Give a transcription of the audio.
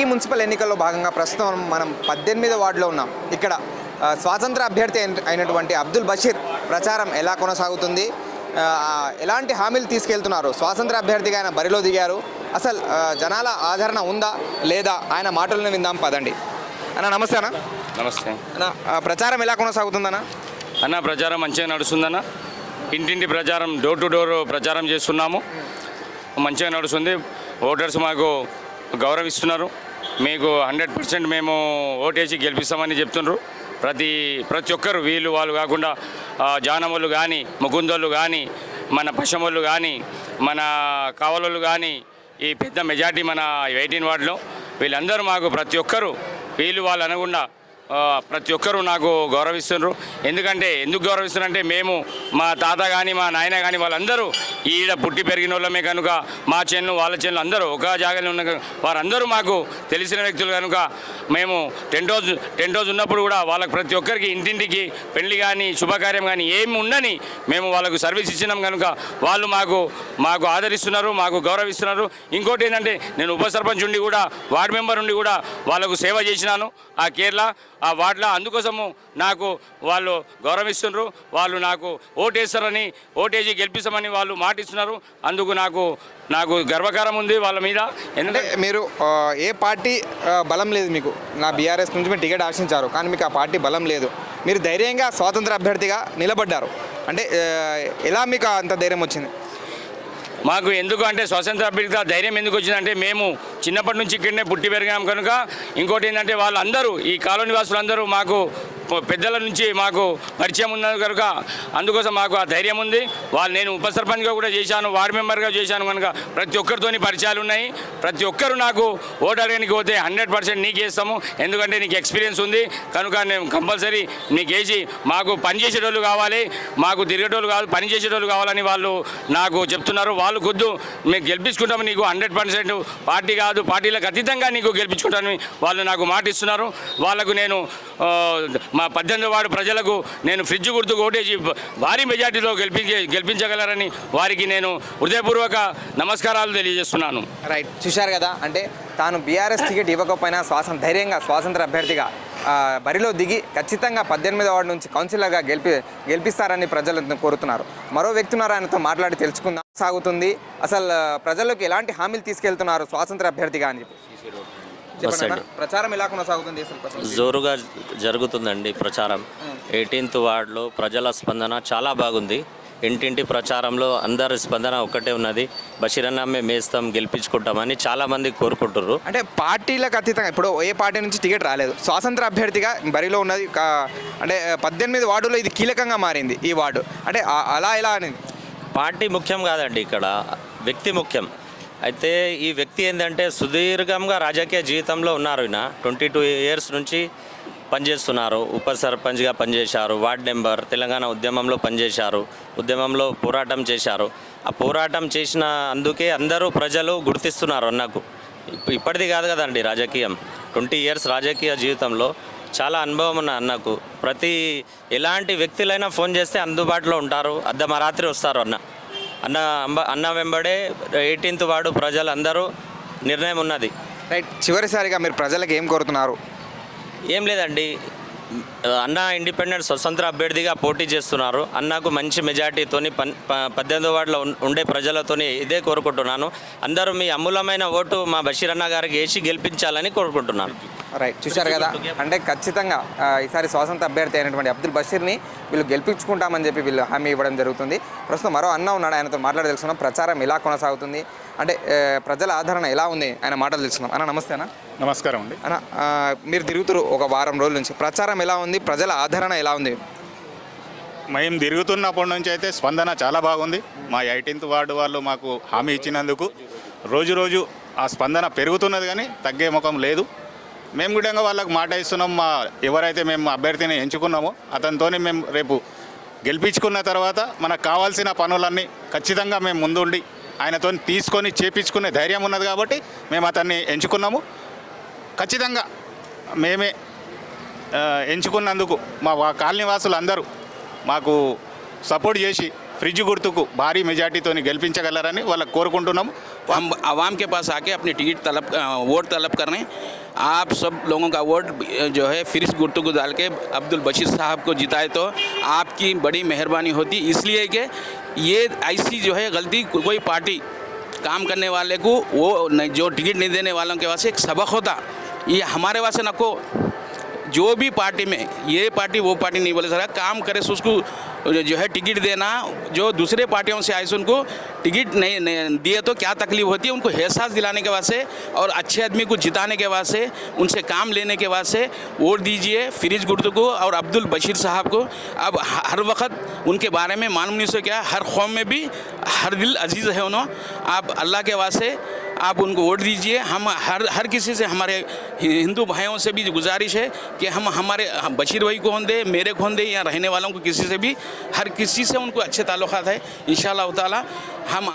City municipal ఎన్నికల్లో భాగంగా ప్రస్తుతం మనం పద్దెనిమిదో వార్డులో ఉన్నాం. ఇక్కడ స్వాతంత్ర అభ్యర్థి అయిన- అయినటువంటి అబ్దుల్ బషీర్ ప్రచారం ఎలా కొనసాగుతుంది? ఎలాంటి హామీలు తీసుకెళ్తున్నారు? స్వాతంత్ర అభ్యర్థిగా ఆయన బరిలో దిగారు. అసలు జనాల ఆదరణ ఉందా? లేదా? ఆయన మాటలను విందాం పదండి. అన్న నమస్తే అన్న. నమస్తే. అన్న ప్రచారం ఎలా కొనసాగుతుందన్న? అన్న ప్రచారం మంచిగా నడుస్తుందన్న. ఇంటింటి ప్రచారం డోర్ టు డోర్ ప్రచారం చేస్తున్నాము. మంచిగా నడుస్తుంది. ఓటర్స్ మాకు గౌరవిస్తున్నారు. మీకు హండ్రెడ్ పర్సెంట్ మేము ఓటేసి గెలిపిస్తామని చెప్తున్నారు ప్రతి ప్రతి ఒక్కరు వీళ్ళు వాళ్ళు కాకుండా ఆ, జానమోళ్ళు కానీ ముకుందోళ్ళు కానీ మన పశమోళ్ళు కానీ మన కావలోళ్ళు కానీ ఈ పెద్ద మెజార్టీ మన ఎయిటీన్ వార్డులో వీళ్ళందరూ మాకు ప్రతి ఒక్కరు వీళ్ళు వాళ్ళు అనకుండా ప్రతి ఒక్కరూ నాకు గౌరవిస్తున్నారు. ఎందుకంటే ఎందుకు గౌరవిస్తున్నారంటే మేము మా తాత కానీ మా నాయన కానీ వాళ్ళందరూ ఈడ పుట్టి పెరిగిన వాళ్ళమే కనుక మా చెన్ను వాళ్ళ చెన్ను అందరూ ఒక జాగాలో ఉన్న వారందరూ మాకు తెలిసిన వ్యక్తులు కనుక మేము టెన్ రోజు టెన్ రోజు ఉన్నప్పుడు కూడా వాళ్ళకి ప్రతి ఒక్కరికి ఇంటింటికి పెళ్ళి కానీ శుభకార్యం కానీ ఏమి ఉండని మేము వాళ్ళకు సర్వీస్ ఇచ్చినాం కనుక వాళ్ళు మాకు మాకు ఆదరిస్తున్నారు మాకు గౌరవిస్తున్నారు. ఇంకోటి ఏంటంటే నేను ఉప సర్పంచ్ ఉండి కూడా వార్డు మెంబర్ ఉండి కూడా వాళ్ళకు సేవ చేసినాను. ఆ కేరళ ఆ వార్డులో అందుకోసము నాకు వాళ్ళు గౌరవిస్తున్నారు వాళ్ళు నాకు ఓటేస్తారని ఓటేసి గెలిపిస్తామని వాళ్ళు మాటిస్తున్నారు. అందుకు నాకు నాకు గర్వకారం ఉంది వాళ్ళ మీద. ఎందుకంటే మీరు ఏ పార్టీ బలం లేదు మీకు? నా బీఆర్ఎస్ నుంచి మీరు టికెట్ ఆశించారు కానీ మీకు ఆ పార్టీ బలం లేదు. మీరు ధైర్యంగా స్వాతంత్ర అభ్యర్థిగా నిలబడ్డారు. అంటే ఎలా మీకు అంత ధైర్యం వచ్చింది? మాకు ఎందుకు అంటే స్వతంత్ర అభ్యర్థిగా ధైర్యం ఎందుకు వచ్చిందంటే మేము చిన్నప్పటి నుంచి ఇక్కడనే పుట్టి పెరిగాం కనుక. ఇంకోటి ఏంటంటే వాళ్ళందరూ ఈ కాలనీ వాసులందరూ మాకు పెద్దల నుంచి మాకు పరిచయం ఉన్నది కనుక అందుకోసం మాకు ఆ ధైర్యం ఉంది. వాళ్ళు నేను ఉప సర్పంచ్గా కూడా చేశాను వార్డు మెంబర్గా చేశాను కనుక ప్రతి ఒక్కరితోని పరిచయాలు ఉన్నాయి. ప్రతి ఒక్కరు నాకు ఓటు అడగడానికి పోతే హండ్రెడ్ పర్సెంట్ నీకేస్తాము ఎందుకంటే నీకు ఎక్స్పీరియన్స్ ఉంది. కనుక నేను కంపల్సరీ నీకు వేసి మాకు పని చేసేటోళ్ళు కావాలి మాకు తిరిగేటోళ్ళు కావాలి పని చేసేటోళ్ళు కావాలని వాళ్ళు నాకు చెప్తున్నారు. వాళ్ళు కొద్దు మేము గెలిపించుకుంటాము. నీకు హండ్రెడ్ పర్సెంట్ పార్టీ కాదు. పార్టీలకు అతీతంగా నీకు గెలిపించుకుంటామని వాళ్ళు నాకు మాట ఇస్తున్నారు వాళ్ళకు నేను మా పద్దెనిమిది వాడు ప్రజలకు నేను ఫ్రిడ్జ్ గుర్తు ఓటేసి భారీ మెజార్టీలో గెలిపించే గెలిపించగలరని వారికి నేను హృదయపూర్వక నమస్కారాలు తెలియజేస్తున్నాను. రైట్ చూశారు కదా? అంటే తాను బీఆర్ఎస్ టికెట్ ఇవ్వకపోయినా స్వాసం ధైర్యంగా స్వాతంత్ర అభ్యర్థిగా బరిలో దిగి ఖచ్చితంగా పద్దెనిమిది వార్డు నుంచి కౌన్సిలర్గా గెలిపి గెలిపిస్తారని ప్రజలు కోరుతున్నారు. మరో వ్యక్తి ఉన్నారు ఆయనతో మాట్లాడి తెలుసుకుందాం. సాగుతుంది. అసలు ప్రజలకు ఎలాంటి హామీలు తీసుకెళ్తున్నారు స్వాతంత్ర అభ్యర్థిగా అని చెప్పి. ప్రచారం ఎలా కొనసాగుతుంది? జోరుగా జరుగుతుందండి ప్రచారం. ఎయిటీన్త్ వార్డులో ప్రజల స్పందన చాలా బాగుంది. ఇంటింటి ప్రచారంలో అందరి స్పందన ఒక్కటే ఉన్నది. బషీరన్న మేము వేస్తాం గెలిపించుకుంటామని చాలామంది కోరుకుంటుర్రు. అంటే పార్టీలకు అతీతంగా ఇప్పుడు ఏ పార్టీ నుంచి టికెట్ రాలేదు. స్వాతంత్ర అభ్యర్థిగా బరిలో ఉన్నది అంటే పద్దెనిమిది వార్డులో ఇది కీలకంగా మారింది ఈ వార్డు. అంటే అలా ఎలా అని? పార్టీ ముఖ్యం కాదండి ఇక్కడ. వ్యక్తి ముఖ్యం. అయితే ఈ వ్యక్తి ఏంటంటే సుదీర్ఘంగా రాజకీయ జీవితంలో ఉన్నారు ఈయన. ట్వంటీ టూ ఇయర్స్ నుంచి పనిచేస్తున్నారు. ఉప సర్పంచ్గా పనిచేశారు. వార్డ్ నెంబర్ తెలంగాణ ఉద్యమంలో పనిచేశారు. ఉద్యమంలో పోరాటం చేశారు. ఆ పోరాటం చేసిన అందుకే అందరూ ప్రజలు గుర్తిస్తున్నారు అన్నకు. ఇప్పటిది కాదు కదండి రాజకీయం. ట్వంటీ ఇయర్స్ రాజకీయ జీవితంలో చాలా అనుభవం ఉన్న అన్నకు. ప్రతి ఎలాంటి వ్యక్తులైనా ఫోన్ చేస్తే అందుబాటులో ఉంటారు. అర్ధమరాత్రి వస్తారు అన్న. అన్న అంబ- అన్న వెంబడే ఎయిటీన్త్ వార్డు ప్రజలందరూ నిర్ణయం ఉన్నది. రైట్ చివరిసారిగా మీరు ప్రజలకు ఏం కోరుతున్నారు? ఏం లేదండి అన్నా ఇండిపెండెంట్ స్వతంత్ర అభ్యర్థిగా పోటీ చేస్తున్నారు. అన్నకు మంచి మెజార్టీతోని పన్ ప- వార్డులో ఉండే ప్రజలతోని ఇదే కోరుకుంటున్నాను. అందరూ మీ అమూలమైన ఓటు మా బషీర్ అన్న గారికి వేసి గెలిపించాలని కోరుకుంటున్నాను. రైట్ చూశారు కదా? అంటే ఖచ్చితంగా ఈసారి స్వాతంత్ర అభ్యర్థి అయినటువంటి అబ్దుల్ బషీర్ని వీళ్ళు గెలిపించుకుంటామని చెప్పి వీళ్ళు హామీ ఇవ్వడం జరుగుతుంది. ప్రస్తుతం మరో అన్న ఉన్నాడు ఆయనతో మాట్లాడి తెలుసుకున్నాం ప్రచారం ఎలా కొనసాగుతుంది? అంటే ప్రజల ఆదరణ ఎలా ఉంది? ఆయన మాటలు తెలుసుకున్నాం అన్న నమస్తేనా నమస్కారం అండి. అన్న మీరు తిరుగుతురు ఒక వారం రోజుల నుంచి. ప్రచారం ఎలా ఉంది? ప్రజల ఆదరణ ఎలా ఉంది? మేము తిరుగుతున్నప్పటి నుంచి అయితే స్పందన చాలా బాగుంది. మా ఎయిటీన్త్ వార్డు వాళ్ళు మాకు హామీ ఇచ్చినందుకు రోజు రోజు ఆ స్పందన పెరుగుతున్నది కానీ తగ్గే ముఖం లేదు. మేము కూడా వాళ్ళకి మాట ఇస్తున్నాం. మా ఎవరైతే మేము అభ్యర్థిని ఎంచుకున్నామో అతనితోనే మేము రేపు గెలిపించుకున్న తర్వాత మనకు కావాల్సిన పనులన్నీ ఖచ్చితంగా మేము ముందుండి ఆయనతో తీసుకొని చేపించుకునే ధైర్యం ఉన్నది కాబట్టి మేము అతన్ని ఎంచుకున్నాము. ఖచ్చితంగా మేమే ఆ, ఎంచుకున్నందుకు మా వా- కాలనీ వాసులు అందరూ మాకు సపోర్ట్ చేసి ఫ్రిడ్జ్ గుర్తుకు భారీ మెజార్టీతోని గెలిపించగలరని వాళ్ళకి కోరుకుంటున్నాము हम आवाम के पास आके अपनी टिकट तलब अ, वोट तलब कर रहे हैं आप सब लोगों का वोट अ, जो है फ्रिज गुर्तु को डाल के अब्दुल बशीर साहब को जिताए तो आपकी बड़ी मेहरबानी होती इसलिए कि ये ऐसी जो है गलती को- कोई पार्टी काम करने वाले को वो नहीं- जो टिकट नहीं देने वालों के वास्ते एक सबक होता ये हमारे वास्ते नको जो भी पार्टी में ये पार्टी वो पार्टी नहीं बोले सर काम करे सो उसको जो है टिकट देना जो दूसरे पार्टियों से आए से उनको टिकट नहीं, नहीं दिए तो क्या तकलीफ़ होती है? उनको एहसास दिलाने के वास्ते और अच्छे आदमी को जिताने के वास्ते उनसे काम लेने के वास्ते वोट दीजिए फिरिज गुर्दू को और अब्दुल बशीर साहब को। अब हर वक्त उनके बारे में मालूम नहीं से क्या हर कौम में भी हर दिल अज़ीज़ है उन्होंने आप अल्लाह के वास्ते आप उनको वोट दीजिए। हम हर हर किसी से, हमारे हिंदू भाइयों से भी गुजारिश है कि हम हमारे, हम बशीर भाई को दे, मेरे को दे, या रहने वालों को किसी से भी, हर किसी से उनको अच्छे ताल्लुक है। इन ताला, हम